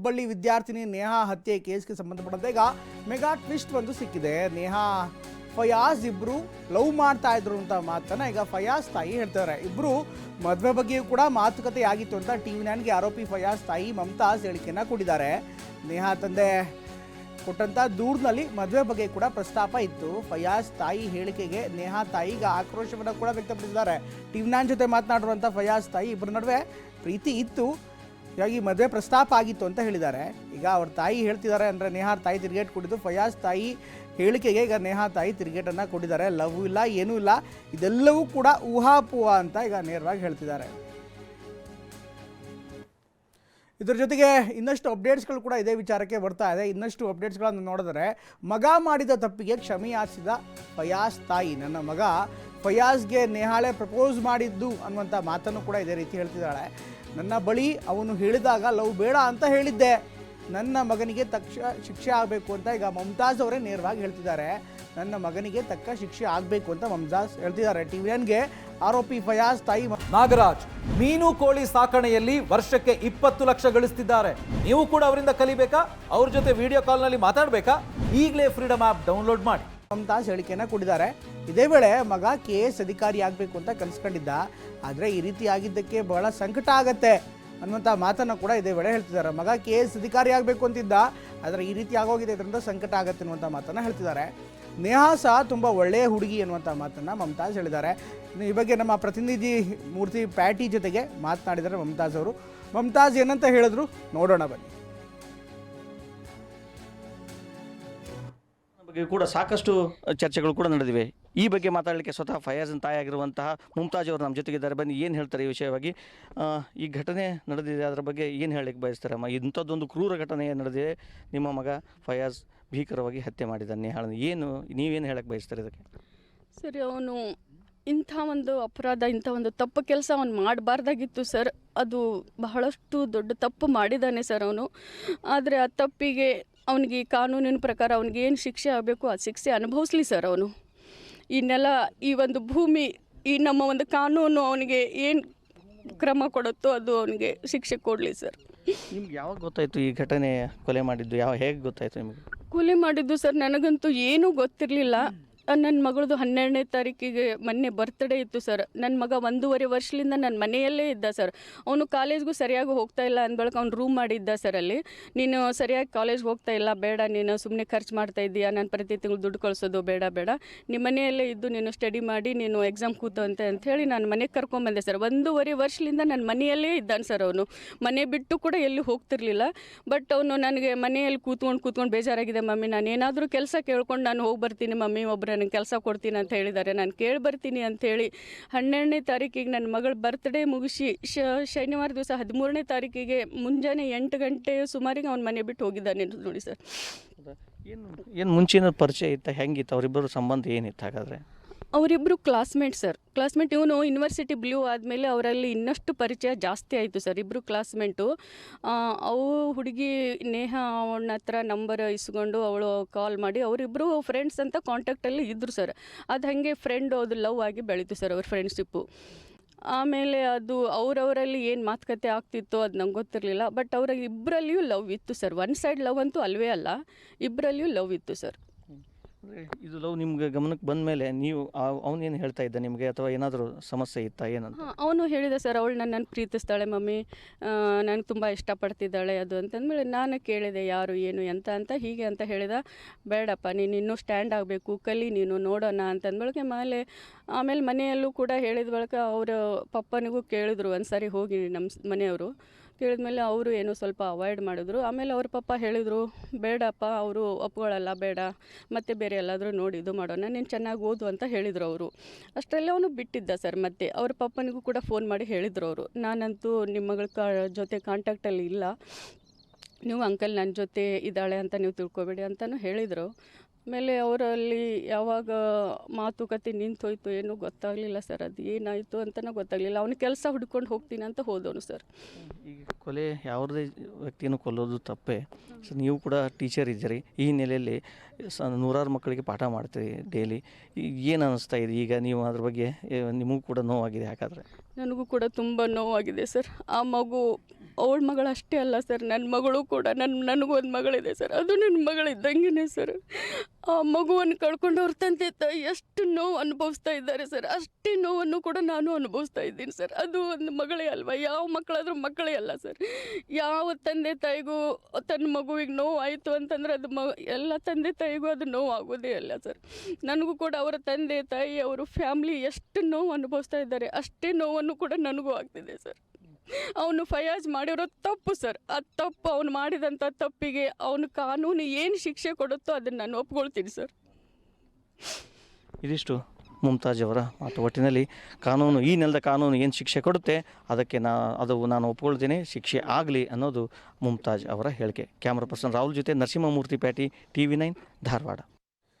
ಹುಬ್ಬಳ್ಳಿ ವಿದ್ಯಾರ್ಥಿನಿ ನೇಹಾ ಹತ್ಯೆ ಕೇಸ್ಗೆ ಸಂಬಂಧಪಟ್ಟಂತೆ ಈಗ ಮೆಗಾ ಟ್ವಿಸ್ಟ್ ಒಂದು ಸಿಕ್ಕಿದೆ. ನೇಹಾ, ಫಯಾಜ್ ಇಬ್ರು ಲವ್ ಮಾಡ್ತಾ ಇದ್ರು ಅಂತ ಮಾತನ್ನ ಈಗ ಫಯಾಜ್ ತಾಯಿ ಹೇಳ್ತಾರೆ. ಇಬ್ರು ಮದುವೆ ಬಗ್ಗೆಯೂ ಕೂಡ ಮಾತುಕತೆ ಆಗಿತ್ತು ಅಂತ ಟಿವಿ ನೈನ್ಗೆ ಆರೋಪಿ ಫಯಾಜ್ ತಾಯಿ ಮಮತಾಜ್ ಹೇಳಿಕೆಯನ್ನ ಕೊಟ್ಟಿದ್ದಾರೆ ನೇಹಾ ತಂದೆ ಕೊಟ್ಟಂತ ದೂರಿನಲ್ಲಿ ಮದುವೆ ಬಗ್ಗೆ ಕೂಡ ಪ್ರಸ್ತಾಪ ಇತ್ತು. ಫಯಾಜ್ ತಾಯಿ ಹೇಳಿಕೆಗೆ ನೇಹಾ ತಾಯಿ ಈಗ ಆಕ್ರೋಶವನ್ನು ಕೂಡ ವ್ಯಕ್ತಪಡಿಸಿದ್ದಾರೆ. ಟಿವಿ ನೈನ್ ಜೊತೆ ಮಾತನಾಡಿರುವಂಥ ಫಯಾಜ್ ತಾಯಿ ಇಬ್ಬರ ನಡುವೆ ಪ್ರೀತಿ ಇತ್ತು. ಹೀಗಾಗಿ ಮದುವೆ ಪ್ರಸ್ತಾಪ ಆಗಿತ್ತು ಅಂತ ಹೇಳಿದ್ದಾರೆ. ಈಗ ಅವ್ರ ತಾಯಿ ಹೇಳ್ತಿದ್ದಾರೆ ಅಂದರೆ ನೇಹಾರ್ ತಾಯಿ ತಿರುಗೇಟ್ ಕೊಟ್ಟಿದ್ದು, ಫಯಾಜ್ ತಾಯಿ ಹೇಳಿಕೆಗೆ ಈಗ ನೇಹಾ ತಾಯಿ ತಿರುಗೇಟನ್ನು ಕೊಟ್ಟಿದ್ದಾರೆ. ಲವ್ ಇಲ್ಲ, ಏನೂ ಇಲ್ಲ, ಇದೆಲ್ಲವೂ ಕೂಡ ಊಹಾಪೂಹ ಅಂತ ಈಗ ನೇರವಾಗಿ ಹೇಳ್ತಿದ್ದಾರೆ. ಇದ್ರ ಜೊತೆಗೆ ಇನ್ನಷ್ಟು ಅಪ್ಡೇಟ್ಸ್ಗಳು ಕೂಡ ಇದೇ ವಿಚಾರಕ್ಕೆ ಬರ್ತಾ ಇದೆ. ಇನ್ನಷ್ಟು ಅಪ್ಡೇಟ್ಸ್ಗಳನ್ನು ನೋಡಿದ್ರೆ, ಮಗ ಮಾಡಿದ ತಪ್ಪಿಗೆ ಕ್ಷಮೆ ಯಾಚಿಸಿದ ಫಯಾಜ್ ತಾಯಿ. ನನ್ನ ಮಗ ಫಯಾಜ್ಗೆ ನೇಹಾಳೆ ಪ್ರಪೋಸ್ ಮಾಡಿದ್ದು ಅನ್ನುವಂಥ ಮಾತನ್ನು ಕೂಡ ಇದೇ ರೀತಿ ಹೇಳ್ತಿದ್ದಾಳೆ. ನನ್ನ ಬಳಿ ಅವನು ಹೇಳಿದಾಗ ಲವ್ ಬೇಡ ಅಂತ ಹೇಳಿದ್ದೆ. ನನ್ನ ಮಗನಿಗೆ ತಕ್ಷ ಶಿಕ್ಷೆ ಆಗಬೇಕು ಅಂತ ಈಗ ಮಮತಾಜ್ ಅವರೇ ನೇರವಾಗಿ ಹೇಳ್ತಿದ್ದಾರೆ. ನನ್ನ ಮಗನಿಗೆ ತಕ್ಕ ಶಿಕ್ಷೆ ಆಗಬೇಕು ಅಂತ ಮಮತಾಜ್ ಹೇಳ್ತಿದ್ದಾರೆ. ಟಿ ವಿ ಎನ್ಗೆ ಆರೋಪಿ ಫಯಾಜ್ ತಾಯಿ ನಾಗರಾಜ್ ಮೀನು ಕೋಳಿ ಸಾಕಣೆಯಲ್ಲಿ ವರ್ಷಕ್ಕೆ ಇಪ್ಪತ್ತು ಲಕ್ಷ ಗಳಿಸ್ತಿದ್ದಾರೆ. ನೀವು ಕೂಡ ಅವರಿಂದ ಕಲಿಬೇಕಾ? ಅವ್ರ ಜೊತೆ ವಿಡಿಯೋ ಕಾಲ್ನಲ್ಲಿ ಮಾತಾಡಬೇಕಾ? ಈಗಲೇ ಫ್ರೀಡಮ್ ಆ್ಯಪ್ ಡೌನ್ಲೋಡ್ ಮಾಡಿ. ಮಮತಾಜ್ ಹೇಳಿಕೆಯನ್ನು ಕೊಟ್ಟಿದ್ದಾರೆ ಇದೇ ವೇಳೆ ಮಗ ಕೆ ಎಸ್ ಅಧಿಕಾರಿ ಆಗಬೇಕು ಅಂತ ಕನಸ್ಕೊಂಡಿದ್ದ. ಆದರೆ ಈ ರೀತಿ ಆಗಿದ್ದಕ್ಕೆ ಬಹಳ ಸಂಕಟ ಆಗತ್ತೆ ಅನ್ನುವಂಥ ಮಾತನ್ನು ಕೂಡ ಇದೇ ವೇಳೆ ಹೇಳ್ತಿದ್ದಾರೆ. ಮಗ ಕೆ ಎಸ್ ಅಧಿಕಾರಿ ಆಗಬೇಕು ಅಂತಿದ್ದ, ಆದರೆ ಈ ರೀತಿ ಆಗೋಗಿದೆ, ಇದರಿಂದ ಸಂಕಟ ಆಗತ್ತೆ ಅನ್ನುವಂಥ ಮಾತನ್ನು ಹೇಳ್ತಿದ್ದಾರೆ. ನೇಹಾ ಸಹ ತುಂಬ ಒಳ್ಳೆಯ ಹುಡುಗಿ ಅನ್ನುವಂಥ ಮಾತನ್ನು ಮಮತಾಜ್ ಹೇಳಿದ್ದಾರೆ. ಈ ಬಗ್ಗೆ ನಮ್ಮ ಪ್ರತಿನಿಧಿ ಮೂರ್ತಿ ಪ್ಯಾಟಿ ಜೊತೆಗೆ ಮಾತನಾಡಿದ್ದಾರೆ ಮಮತಾಜ್ ಅವರು. ಮಮತಾಜ್, ಏನಂತ ಹೇಳಿದ್ರು? ನೋಡೋಣ ಬನ್ನಿ. ಬಗ್ಗೆ ಕೂಡ ಸಾಕಷ್ಟು ಚರ್ಚೆಗಳು ಕೂಡ ನಡೆದಿವೆ. ಈ ಬಗ್ಗೆ ಮಾತಾಡಲಿಕ್ಕೆ ಸ್ವತಃ ಫಯಾಜನ್ ತಾಯಾಗಿರುವಂತಹ ಮುಮ್ತಾಜ್ ಅವರು ನಮ್ಮ ಜೊತೆಗಿದ್ದಾರೆ. ಬನ್ನಿ, ಏನು ಹೇಳ್ತಾರೆ ಈ ವಿಷಯವಾಗಿ? ಈ ಘಟನೆ ನಡೆದಿದೆ, ಅದರ ಬಗ್ಗೆ ಏನು ಹೇಳಲಿಕ್ಕೆ ಬಯಸ್ತಾರೆ? ಅಮ್ಮ ಇಂಥದ್ದೊಂದು ಕ್ರೂರ ಘಟನೆ ನಡೆದಿದೆ ನಿಮ್ಮ ಮಗ ಫಯಾಜ್ ಭೀಕರವಾಗಿ ಹತ್ಯೆ ಮಾಡಿದ್ದಾನೆ. ನೇಹಾಳನ ಏನು, ನೀವೇನು ಹೇಳಕ್ಕೆ ಬಯಸ್ತಾರೆ ಇದಕ್ಕೆ? ಸರಿ, ಅವನು ಇಂಥ ಒಂದು ಅಪರಾಧ, ಇಂಥ ಒಂದು ತಪ್ಪು ಕೆಲಸ ಅವನು ಮಾಡಬಾರ್ದಾಗಿತ್ತು ಸರ್. ಅದು ಬಹಳಷ್ಟು ದೊಡ್ಡ ತಪ್ಪು ಮಾಡಿದ್ದಾನೆ ಸರ್ ಅವನು. ಆದರೆ ಆ ತಪ್ಪಿಗೆ ಅವನಿಗೆ ಕಾನೂನಿನ ಪ್ರಕಾರ ಅವನಿಗೆ ಏನು ಶಿಕ್ಷೆ ಆಗಬೇಕು, ಆ ಶಿಕ್ಷೆ ಅನುಭವಿಸ್ಲಿ ಸರ್ ಅವನು. ಈ ನೆಲ ಈ ಒಂದು ಭೂಮಿ ಈ ನಮ್ಮ ಒಂದು ಕಾನೂನು ಅವನಿಗೆ ಏನು ಕ್ರಮ ಕೊಡುತ್ತೋ ಅದು ಅವನಿಗೆ ಶಿಕ್ಷೆ ಕೊಡಲಿ ಸರ್. ನಿಮ್ಗೆ ಯಾವಾಗ ಗೊತ್ತಾಯಿತು ಈ ಘಟನೆ ಕೊಲೆ ಮಾಡಿದ್ದು? ಯಾವ ಹೇಗೆ ಗೊತ್ತಾಯಿತು ನಿಮಗೆ? ಕೊಲೆ ಮಾಡಿದ್ದು ಸರ್ ನನಗಂತೂ ಏನೂ ಗೊತ್ತಿರಲಿಲ್ಲ. ನನ್ನ ಮಗಳದು ಹನ್ನೆರಡನೇ ತಾರೀಕಿಗೆ ಮೊನ್ನೆ ಬರ್ತ್ಡೇ ಇತ್ತು ಸರ್ ನನ್ನ ಮಗ ಒಂದೂವರೆ ವರ್ಷದಿಂದ ನನ್ನ ಮನೆಯಲ್ಲೇ ಇದ್ದ ಸರ್ ಅವನು ಕಾಲೇಜ್ಗೂ ಸರಿಯಾಗಿ ಹೋಗ್ತಾ ಇಲ್ಲ ಅಂದ್ಬಳಕ ಅವ್ನು ರೂಮ್ ಮಾಡಿದ್ದ ಸರ್ ಅಲ್ಲಿ. ನೀನು ಸರಿಯಾಗಿ ಕಾಲೇಜ್ಗೆ ಹೋಗ್ತಾ ಇಲ್ಲ, ಬೇಡ, ನೀನು ಸುಮ್ಮನೆ ಖರ್ಚು ಮಾಡ್ತಾ ಇದ್ದೀಯಾ, ನಾನು ಪ್ರತಿ ತಿಂಗಳು ದುಡ್ಡು ಕಳಿಸೋದು ಬೇಡ ಬೇಡ. ನಿಮ್ಮ ಮನೆಯಲ್ಲೇ ಇದ್ದು ನೀನು ಸ್ಟಡಿ ಮಾಡಿ, ನೀನು ಎಕ್ಸಾಮ್ ಕೂತಂತೆ ಅಂಥೇಳಿ ನಾನು ಮನೆಗೆ ಕರ್ಕೊಂಬಂದೆ ಸರ್ ಒಂದೂವರೆ ವರ್ಷದಿಂದ ನನ್ನ ಮನೆಯಲ್ಲೇ ಇದ್ದಾನೆ ಸರ್ ಅವನು. ಮನೆ ಬಿಟ್ಟು ಕೂಡ ಎಲ್ಲೂ ಹೋಗ್ತಿರ್ಲಿಲ್ಲ. ಬಟ್ ಅವನು ನನಗೆ ಮನೆಯಲ್ಲಿ ಕೂತ್ಕೊಂಡು ಕೂತ್ಕೊಂಡು ಬೇಜಾರಾಗಿದೆ ಮಮ್ಮಿ. ನಾನು ಏನಾದರೂ ಕೆಲಸ ಕೇಳ್ಕೊಂಡು ನಾನು ಹೋಗಿ ಬರ್ತೀನಿ ಮಮ್ಮಿ ಒಬ್ಬರು ನನಗೆ ಕೆಲಸ ಕೊಡ್ತೀನಿ ಅಂತ ಹೇಳಿದ್ದಾರೆ. ನಾನು ಕೇಳಿ ಬರ್ತೀನಿ ಅಂಥೇಳಿ ಹನ್ನೆರಡನೇ ತಾರೀಕಿಗೆ ನನ್ನ ಮಗಳ ಬರ್ತ್ಡೇ ಮುಗಿಸಿ ಶನಿವಾರ ದಿವಸ ಹದಿಮೂರನೇ ತಾರೀಕಿಗೆ ಮುಂಜಾನೆ ಎಂಟು ಗಂಟೆ ಸುಮಾರಿಗೆ ಅವ್ನ ಮನೆ ಬಿಟ್ಟು ಹೋಗಿದ್ದಾನೆ ನೋಡಿ ಸರ್. ಏನು ಏನು ಮುಂಚಿನ ಪರಿಚಯ ಇತ್ತ? ಹೆಂಗಿತ್ತು? ಅವರಿಬ್ಬರು ಸಂಬಂಧ ಏನಿತ್ತು ಹಾಗಾದರೆ? ಅವರಿಬ್ಬರು ಕ್ಲಾಸ್ಮೇಟ್ ಸರ್ ಕ್ಲಾಸ್ಮೇಟ್ ಇವನು ಯೂನಿವರ್ಸಿಟಿ ಬ್ಲೂ ಆದಮೇಲೆ ಅವರಲ್ಲಿ ಇನ್ನಷ್ಟು ಪರಿಚಯ ಜಾಸ್ತಿ ಆಯಿತು ಸರ್ ಇಬ್ಬರು ಕ್ಲಾಸ್ಮೇಟು ಅವು ಹುಡುಗಿ ನೇಹ ಅವನ ಹತ್ರ ನಂಬರ್ ಇಸ್ಕೊಂಡು ಅವಳು ಕಾಲ್ ಮಾಡಿ ಅವರಿಬ್ಬರು ಫ್ರೆಂಡ್ಸ್ ಅಂತ ಕಾಂಟ್ಯಾಕ್ಟಲ್ಲಿ ಇದ್ದರು ಸರ್ ಅದು ಹಾಗೆ ಫ್ರೆಂಡ್ ಅದು ಲವ್ ಆಗಿ ಬೆಳೀತು ಸರ್ ಅವ್ರ ಫ್ರೆಂಡ್ಶಿಪ್ಪು ಆಮೇಲೆ ಅದು ಅವರವರಲ್ಲಿ ಏನು ಮಾತುಕತೆ ಆಗ್ತಿತ್ತು ಅದು ನಂಗೆ ಗೊತ್ತಿರಲಿಲ್ಲ. ಬಟ್ ಅವರ ಇಬ್ಬರಲ್ಲಿಯೂ ಲವ್ ಇತ್ತು ಸರ್ ಒನ್ ಸೈಡ್ ಲವ್ ಅಂತೂ ಅಲ್ವೇ ಅಲ್ಲ ಇಬ್ಬರಲ್ಲಿಯೂ ಲವ್ ಇತ್ತು ಸರ್ ಅಂದರೆ ಇದು ಲವ್ ನಿಮ್ಗೆ ಗಮನಕ್ಕೆ ಬಂದ ಮೇಲೆ ನೀವು ಅವನೇನು ಹೇಳ್ತಾ ಇದ್ದ ನಿಮಗೆ? ಅಥವಾ ಏನಾದರೂ ಸಮಸ್ಯೆ ಇತ್ತಾ? ಏನಂತ? ಅವನು ಹೇಳಿದ ಸರ್, ಅವಳು ನನ್ನನ್ನು ಪ್ರೀತಿಸ್ತಾಳೆ ಮಮ್ಮಿ. ನನಗೆ ತುಂಬ ಇಷ್ಟಪಡ್ತಿದ್ದಾಳೆ ಅದು ಅಂತಂದಮೇಲೆ ನಾನು ಕೇಳಿದೆ, ಯಾರು, ಏನು, ಎಂತ ಅಂತ, ಹೀಗೆ ಅಂತ ಹೇಳಿದ. ಬೇಡಪ್ಪ, ನೀನು ಇನ್ನೂ ಸ್ಟ್ಯಾಂಡ್ ಆಗಬೇಕು, ಕಲಿ ನೀನು, ನೋಡೋಣ ಅಂತಂದ್ಬಳಕೆ ಮೇಲೆ ಆಮೇಲೆ ಮನೆಯಲ್ಲೂ ಕೂಡ ಹೇಳಿದ ಬಳಿಕ ಅವರು ಪಪ್ಪನಿಗೂ ಕೇಳಿದ್ರು ಒಂದು ಸಾರಿ ಹೋಗಿ ನಮ್ಮ ಮನೆಯವರು. ಕೇಳಿದ್ಮೇಲೆ ಅವರು ಏನು ಸ್ವಲ್ಪ ಅವಾಯ್ಡ್ ಮಾಡಿದ್ರು. ಆಮೇಲೆ ಅವ್ರ ಪಪ್ಪ ಹೇಳಿದರು, ಬೇಡಪ್ಪ, ಅವರು ಒಪ್ಕೊಳ್ಳಲ್ಲ ಬೇಡ, ಮತ್ತೆ ಬೇರೆ ಎಲ್ಲಾದರೂ ನೋಡಿ ಇದು ಮಾಡೋಣ, ನೀನು ಚೆನ್ನಾಗಿ ಓದು ಅಂತ ಹೇಳಿದರು ಅವರು. ಅಷ್ಟರಲ್ಲೇ ಅವನು ಬಿಟ್ಟಿದ್ದ ಸರ್ ಮತ್ತೆ. ಅವ್ರ ಪಪ್ಪನಿಗೂ ಕೂಡ ಫೋನ್ ಮಾಡಿ ಹೇಳಿದರು ಅವರು. ನಾನಂತೂ ನಿಮ್ಮ ಮಗಳ ಕಾ, ಜೊತೆ ಕಾಂಟ್ಯಾಕ್ಟಲ್ಲಿ ಇಲ್ಲ. ನೀವು ಅಂಕಲ್ ನನ್ನ ಜೊತೆ ಇದ್ದಾಳೆ ಅಂತ ನೀವು ತಿಳ್ಕೊಬೇಡಿ ಅಂತಲೂ ಹೇಳಿದರು. ಆಮೇಲೆ ಅವರಲ್ಲಿ ಯಾವಾಗ ಮಾತುಕತೆ ನಿಂತೋಯ್ತು ಏನೂ ಗೊತ್ತಾಗಲಿಲ್ಲ ಸರ್ ಅದು ಏನಾಯಿತು ಅಂತಲೂ ಗೊತ್ತಾಗಲಿಲ್ಲ. ಅವನು ಕೆಲಸ ಹುಡ್ಕೊಂಡು ಹೋಗ್ತೀನಿ ಅಂತ ಹೋದವನು ಸರ್. ಈಗ ಕೊಲೆ ಯಾವುದೇ ವ್ಯಕ್ತಿಯನ್ನು ಕೊಲ್ಲೋದು ತಪ್ಪೇ. ಸೊ ನೀವು ಕೂಡ ಟೀಚರ್ ಇದ್ದೀರಿ. ಈ ಹಿನ್ನೆಲೆಯಲ್ಲಿ ಸ ನೂರಾರು ಮಕ್ಕಳಿಗೆ ಪಾಠ ಮಾಡ್ತೀರಿ ಡೈಲಿ. ಏನು ಅನ್ನಿಸ್ತಾ ಇದೆ? ಈಗ ನೀವು ಅದ್ರ ಬಗ್ಗೆ ನಿಮಗೂ ಕೂಡ ನೋವಾಗಿದೆ ಹಾಗಾದರೆ ನನಗೂ ಕೂಡ ತುಂಬ ನೋವಾಗಿದೆ ಸರ್. ಆ ಮಗು ಅವಳ ಮಗಳು ಅಷ್ಟೇ ಅಲ್ಲ ಸರ್ ನನ್ನ ಮಗಳು ಕೂಡ ನನ್ನ ನನಗೊಂದು ಮಗಳಿದೆ ಸರ್, ಅದು ನನ್ನ ಮಗಳಿದ್ದಂಗೆ ಸರ್. ಆ ಮಗುವನ್ನು ಕಳ್ಕೊಂಡು ಅವ್ರ ತಂದೆ ತಾಯಿ ಎಷ್ಟು ನೋವು ಅನುಭವಿಸ್ತಾ ಇದ್ದಾರೆ ಸರ್, ಅಷ್ಟೇ ನೋವನ್ನು ಕೂಡ ನಾನು ಅನುಭವಿಸ್ತಾ ಇದ್ದೀನಿ ಸರ್. ಅದು ಒಂದು ಮಗಳೇ ಅಲ್ವಾ, ಯಾವ ಮಕ್ಕಳಾದರೂ ಮಕ್ಕಳೇ ಅಲ್ಲ ಸರ್. ಯಾವ ತಂದೆ ತಾಯಿಗೂ ತನ್ನ ಮಗುವಿಗೆ ನೋವು ಆಯಿತು ಅಂತಂದರೆ ಅದು ಮ, ಎಲ್ಲ ತಂದೆ ತಾಯಿಗೂ ಅದು ನೋವು ಅಲ್ಲ ಸರ್. ನನಗೂ ಕೂಡ ಅವರ ತಂದೆ ತಾಯಿ, ಅವರು ಫ್ಯಾಮ್ಲಿ ಎಷ್ಟು ನೋವು ಅನುಭವಿಸ್ತಾ ಇದ್ದಾರೆ, ಅಷ್ಟೇ ನೋವನ್ನು ಕೂಡ ನನಗೂ ಆಗ್ತಿದೆ ಸರ್. ಅವನು ಫಯಾಜ್ ಮಾಡಿರೋ ತಪ್ಪು ಸರ್. ಆ ತಪ್ಪು ಅವನು ಮಾಡಿದಂಥ ತಪ್ಪಿಗೆ ಅವನು ಕಾನೂನು ಏನು ಶಿಕ್ಷೆ ಕೊಡುತ್ತೋ ಅದನ್ನು ನಾನು ಒಪ್ಕೊಳ್ತೀನಿ ಸರ್. ಇದಿಷ್ಟು ಮುಮ್ತಾಜ್ ಅವರ ಮಾತು. ಒಟ್ಟಿನಲ್ಲಿ ಕಾನೂನು, ಈ ನೆಲದ ಕಾನೂನು ಏನು ಶಿಕ್ಷೆ ಕೊಡುತ್ತೆ ಅದಕ್ಕೆ ನಾ, ಅದು ನಾನು ಒಪ್ಕೊಳ್ತೇನೆ, ಶಿಕ್ಷೆ ಆಗಲಿ ಅನ್ನೋದು ಮುಮ್ತಾಜ್ ಅವರ ಹೇಳಿಕೆ. ಕ್ಯಾಮ್ರಾ ಪರ್ಸನ್ ರಾಹುಲ್ ಜೊತೆ ನರಸಿಂಹಮೂರ್ತಿ ಪ್ಯಾಟಿ ಟಿ ವಿ ನೈನ್, ಧಾರವಾಡ.